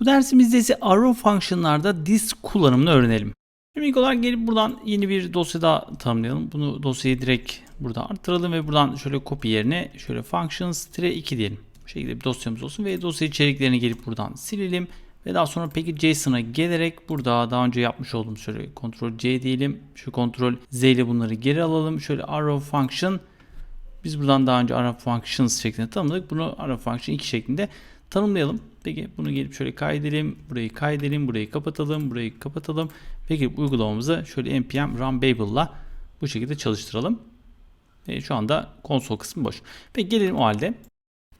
Bu dersimizde ise arrow function'larda this kullanımını öğrenelim. Şimdi ilk olarak gelip buradan yeni bir dosya daha tanımlayalım. Bunu dosyayı direkt burada arttıralım ve buradan şöyle copy yerine şöyle functions-2 diyelim. Bu şekilde bir dosyamız olsun ve dosya içeriklerini gelip buradan silelim. Ve daha sonra peki JSON'a gelerek burada daha önce yapmış olduğum şöyle Ctrl C diyelim. Şu Ctrl Z ile bunları geri alalım. Şöyle arrow function biz buradan daha önce arrow functions şeklinde tanımladık. Bunu arrow function 2 şeklinde tanımlayalım. Peki bunu gelip şöyle kaydedelim. Burayı kaydedelim. Burayı kapatalım. Burayı kapatalım. Peki uygulamamızı şöyle npm run babel'la bu şekilde çalıştıralım. E, şu anda konsol kısmı boş. Peki gelelim o halde.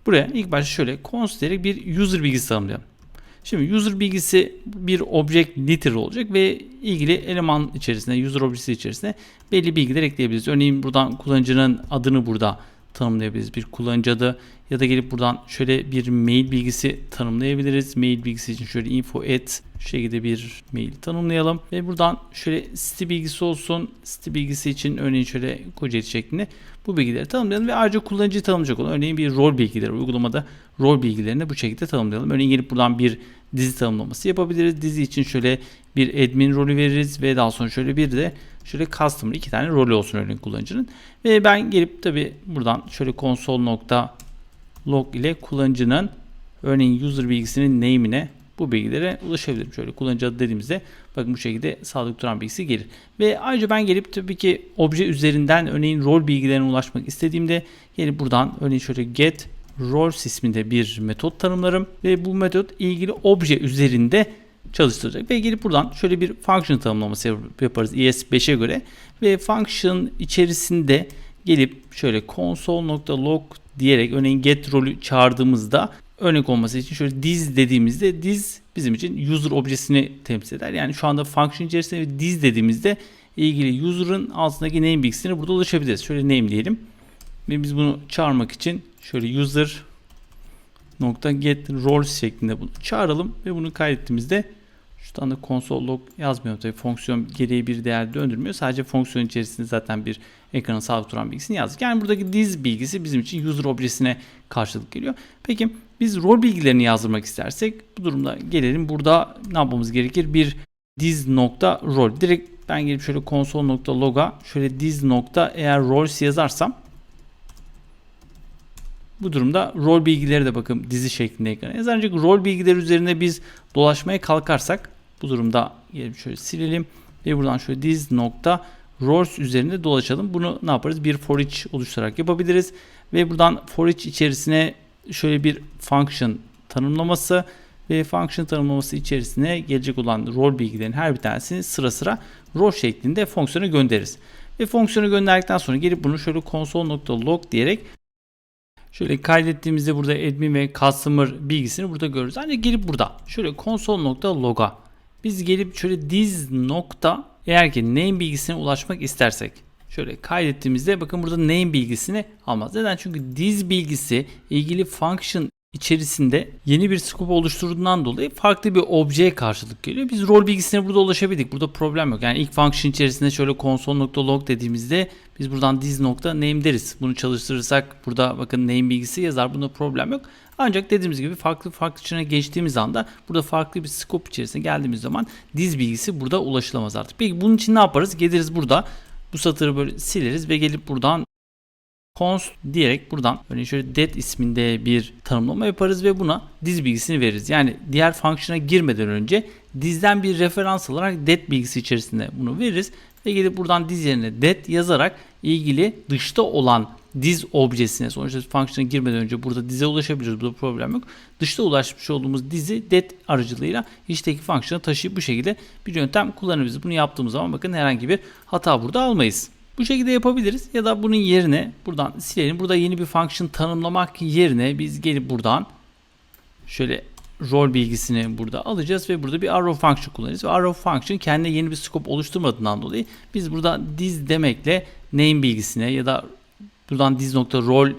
Buraya ilk başta şöyle cons diyerek bir user bilgisi tanımlayalım. Şimdi user bilgisi bir object literal olacak ve ilgili eleman içerisinde, user objesi içerisinde belli bilgiler ekleyebiliriz. Örneğin buradan kullanıcının adını burada tanımlayabiliriz. Bir kullanıcı adı ya da gelip buradan şöyle bir mail bilgisi tanımlayabiliriz. Mail bilgisi için şöyle info at şu şekilde bir mail tanımlayalım. Ve buradan şöyle site bilgisi olsun. Site bilgisi için örneğin şöyle Kojet şeklinde bu bilgileri tanımlayalım ve ayrıca kullanıcıyı tanımlayacak olan örneğin bir rol bilgileri uygulamada rol bilgilerini bu şekilde tanımlayalım. Örneğin gelip buradan bir dizi tanımlaması yapabiliriz. Dizi için şöyle bir admin rolü veririz ve daha sonra şöyle bir de şöyle customer iki tane rolü olsun örneğin kullanıcının. Ve ben gelip tabi buradan şöyle console.log ile kullanıcının örneğin user bilgisinin name'ine bu bilgilere ulaşabilirim. Şöyle kullanıcı adı dediğimizde bakın bu şekilde sadık duran bilgisi gelir. Ve ayrıca ben gelip tabii ki obje üzerinden örneğin rol bilgilerine ulaşmak istediğimde gelip buradan örneğin şöyle get roles isminde bir metot tanımlarım ve bu metot ilgili obje üzerinde çalıştıracak. Ve gelip buradan şöyle bir function tanımlaması yaparız ES5'e göre ve function içerisinde gelip şöyle console.log diyerek örneğin get rolü çağırdığımızda örnek olması için şöyle diz dediğimizde diz bizim için user objesini temsil eder. Yani şu anda function içerisinde diz dediğimizde ilgili user'ın altındaki name bilgisine burada ulaşabiliriz. Şöyle name diyelim. Ve biz bunu çağırmak için şöyle user nokta get roles şeklinde bunu çağıralım ve bunu kaydettiğimizde şu anda console log yazmıyor tabii fonksiyon gereği bir değer döndürmüyor. Sadece fonksiyon içerisinde zaten bir ekranın sabit duran bilgisini yazdık. Yani buradaki diz bilgisi bizim için user objesine karşılık geliyor. Peki biz rol bilgilerini yazdırmak istersek bu durumda gelelim. Burada ne yapmamız gerekir? Bir diz nokta rol. Direkt ben gelip şöyle console nokta log'a şöyle diz nokta eğer roles yazarsam bu durumda rol bilgileri de bakın dizi şeklinde ekrana yazar. Ancak rol bilgileri üzerine biz dolaşmaya kalkarsak bu durumda gelip şöyle silelim ve buradan şöyle diz nokta roles üzerinde dolaşalım. Bunu ne yaparız? Bir for each oluşturarak yapabiliriz. Ve buradan for each içerisine şöyle bir function tanımlaması ve function tanımlaması içerisine gelecek olan rol bilgilerin her bir tanesini sıra sıra rol şeklinde fonksiyona göndeririz. Ve fonksiyonu gönderdikten sonra gelip bunu şöyle console.log diyerek Şöyle kaydettiğimizde burada admin ve customer bilgisini burada görürüz. Ancak gelip burada şöyle console.log'a biz gelip şöyle diz nokta eğer ki name bilgisine ulaşmak istersek şöyle kaydettiğimizde bakın burada name bilgisini almaz. Neden? Çünkü diz bilgisi ilgili function içerisinde yeni bir scope oluşturduğundan dolayı farklı bir objeye karşılık geliyor. Biz rol bilgisine burada ulaşabildik. Burada problem yok. Yani ilk function içerisinde şöyle console.log dediğimizde biz buradan diz nokta name deriz. Bunu çalıştırırsak burada bakın name bilgisi yazar. Bunda problem yok. Ancak dediğimiz gibi farklı farklı içine geçtiğimiz anda burada farklı bir scope içerisine geldiğimiz zaman diz bilgisi burada ulaşılamaz artık. Peki bunun için ne yaparız? Geliriz burada bu satırı böyle sileriz ve gelip buradan const diyerek buradan örneğin şöyle det isminde bir tanımlama yaparız ve buna diz bilgisini veririz. Yani diğer fonksiyona girmeden önce dizden bir referans alarak det bilgisi içerisinde bunu veririz ve gelip buradan diz yerine det yazarak ilgili dışta olan diz objesine sonuçta fonksiyona girmeden önce burada dize ulaşabiliriz. Burada problem yok. Dışta ulaşmış olduğumuz dizi det aracılığıyla içteki fonksiyona taşıyıp bu şekilde bir yöntem kullanabiliriz. Bunu yaptığımız zaman bakın herhangi bir hata burada almayız. Bu şekilde yapabiliriz ya da bunun yerine buradan silelim. Burada yeni bir function tanımlamak yerine biz gelip buradan şöyle rol bilgisini burada alacağız ve burada bir arrow function kullanacağız. Ve arrow function kendine yeni bir scope oluşturmadığından dolayı biz burada diz demekle name bilgisine ya da buradan diz nokta rol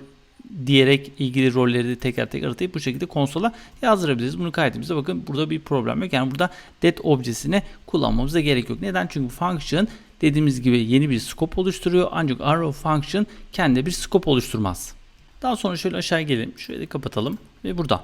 diyerek ilgili rolleri de tekrar tekrar atayıp bu şekilde konsola yazdırabiliriz. Bunu kaydettiğimizde bakın burada bir problem yok. Yani burada that objesini kullanmamıza gerek yok. Neden? Çünkü function dediğimiz gibi yeni bir scope oluşturuyor. Ancak arrow function kendi bir scope oluşturmaz. Daha sonra şöyle aşağı gelelim. Şöyle de kapatalım ve burada.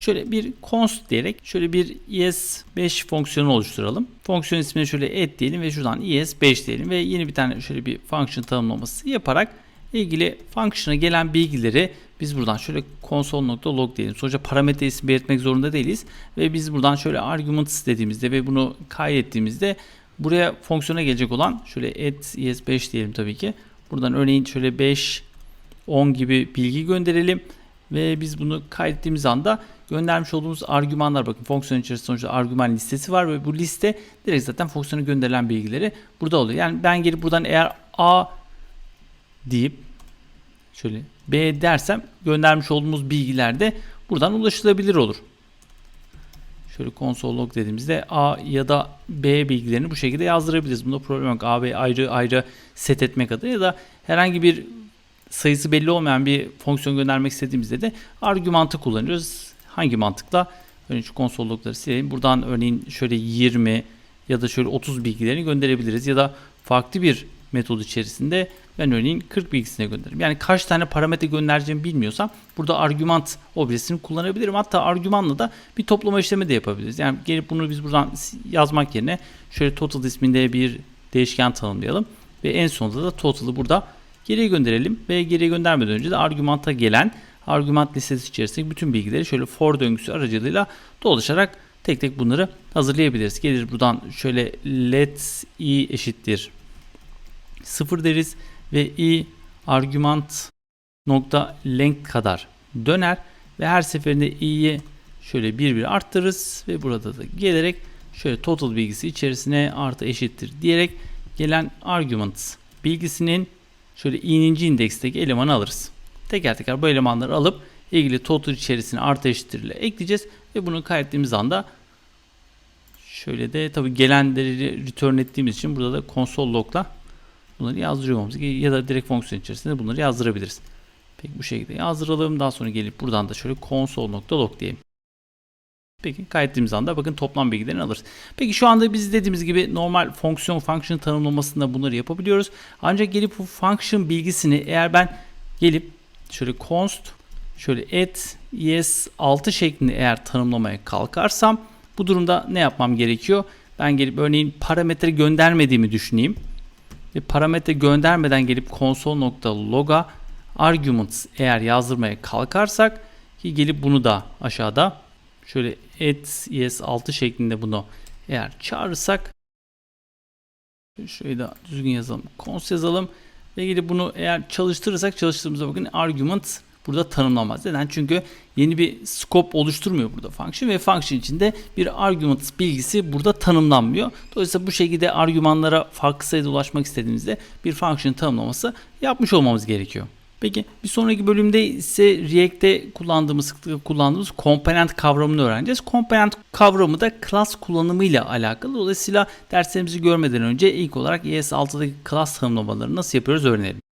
Şöyle bir const diyerek şöyle bir es5 fonksiyonu oluşturalım. Fonksiyon ismini şöyle add diyelim ve şuradan es5 diyelim ve yeni bir tane şöyle bir function tanımlaması yaparak ilgili function'a gelen bilgileri biz buradan şöyle console.log diyelim. Sonuçta parametre ismi belirtmek zorunda değiliz. Ve biz buradan şöyle arguments dediğimizde ve bunu kaydettiğimizde buraya fonksiyona gelecek olan şöyle add es5 diyelim tabii ki. Buradan örneğin şöyle 5 10 gibi bilgi gönderelim ve biz bunu kaydettiğimiz anda göndermiş olduğumuz argümanlar bakın fonksiyon içerisinde sonuçta argüman listesi var ve bu liste direkt zaten fonksiyona gönderilen bilgileri burada oluyor. Yani ben gelip buradan eğer A deyip şöyle B dersem göndermiş olduğumuz bilgiler de buradan ulaşılabilir olur. Şöyle console log dediğimizde A ya da B bilgilerini bu şekilde yazdırabiliriz. Bunda problem yok. A, B ayrı ayrı set etmek adına ya da herhangi bir sayısı belli olmayan bir fonksiyon göndermek istediğimizde de argümantı kullanıyoruz. Hangi mantıkla? Örneğin şu console logları silelim. Buradan örneğin şöyle 20 ya da şöyle 30 bilgilerini gönderebiliriz. Ya da farklı bir metod içerisinde ben örneğin 40 bilgisine gönderirim. Yani kaç tane parametre göndereceğimi bilmiyorsam burada argümant objesini kullanabilirim. Hatta argümanla da bir toplama işlemi de yapabiliriz. Yani gelip bunu biz buradan yazmak yerine şöyle total isminde bir değişken tanımlayalım. Ve en sonunda da total'ı burada geriye gönderelim. Ve geriye göndermeden önce de argümanta gelen argüman listesi içerisindeki bütün bilgileri şöyle for döngüsü aracılığıyla dolaşarak tek tek bunları hazırlayabiliriz. Gelir buradan şöyle let i eşittir 0 deriz ve i argümant nokta length kadar döner ve her seferinde i'yi şöyle bir bir arttırırız ve burada da gelerek şöyle total bilgisi içerisine artı eşittir diyerek gelen argument bilgisinin şöyle i'ninci indeksteki elemanı alırız. Teker teker bu elemanları alıp ilgili total içerisine artı eşittir ile ekleyeceğiz ve bunu kaydettiğimiz anda şöyle de tabi gelenleri return ettiğimiz için burada da console log'la bunları yazdırmamız ya da direkt fonksiyon içerisinde bunları yazdırabiliriz. Peki bu şekilde yazdıralım. Daha sonra gelip buradan da şöyle console.log diyelim. Peki kaydettiğimiz anda bakın toplam bilgilerini alırız. Peki şu anda biz dediğimiz gibi normal fonksiyon function tanımlamasında bunları yapabiliyoruz. Ancak gelip bu function bilgisini eğer ben gelip şöyle const şöyle add es6 şeklinde eğer tanımlamaya kalkarsam bu durumda ne yapmam gerekiyor? Ben gelip örneğin parametre göndermediğimi düşüneyim ve parametre göndermeden gelip console.log'a arguments eğer yazdırmaya kalkarsak ki gelip bunu da aşağıda şöyle add es6 şeklinde bunu eğer çağırırsak şöyle de düzgün yazalım. Const yazalım ve gelip bunu eğer çalıştırırsak çalıştırdığımızda bakın argument burada tanımlamaz. Neden? Çünkü yeni bir scope oluşturmuyor burada function ve function içinde bir argument bilgisi burada tanımlanmıyor. Dolayısıyla bu şekilde argümanlara farklı sayıda ulaşmak istediğimizde bir function tanımlaması yapmış olmamız gerekiyor. Peki bir sonraki bölümde ise React'te kullandığımız, sıklıkla kullandığımız komponent kavramını öğreneceğiz. Komponent kavramı da class kullanımıyla alakalı. Dolayısıyla derslerimizi görmeden önce ilk olarak ES6'daki class tanımlamalarını nasıl yapıyoruz öğrenelim.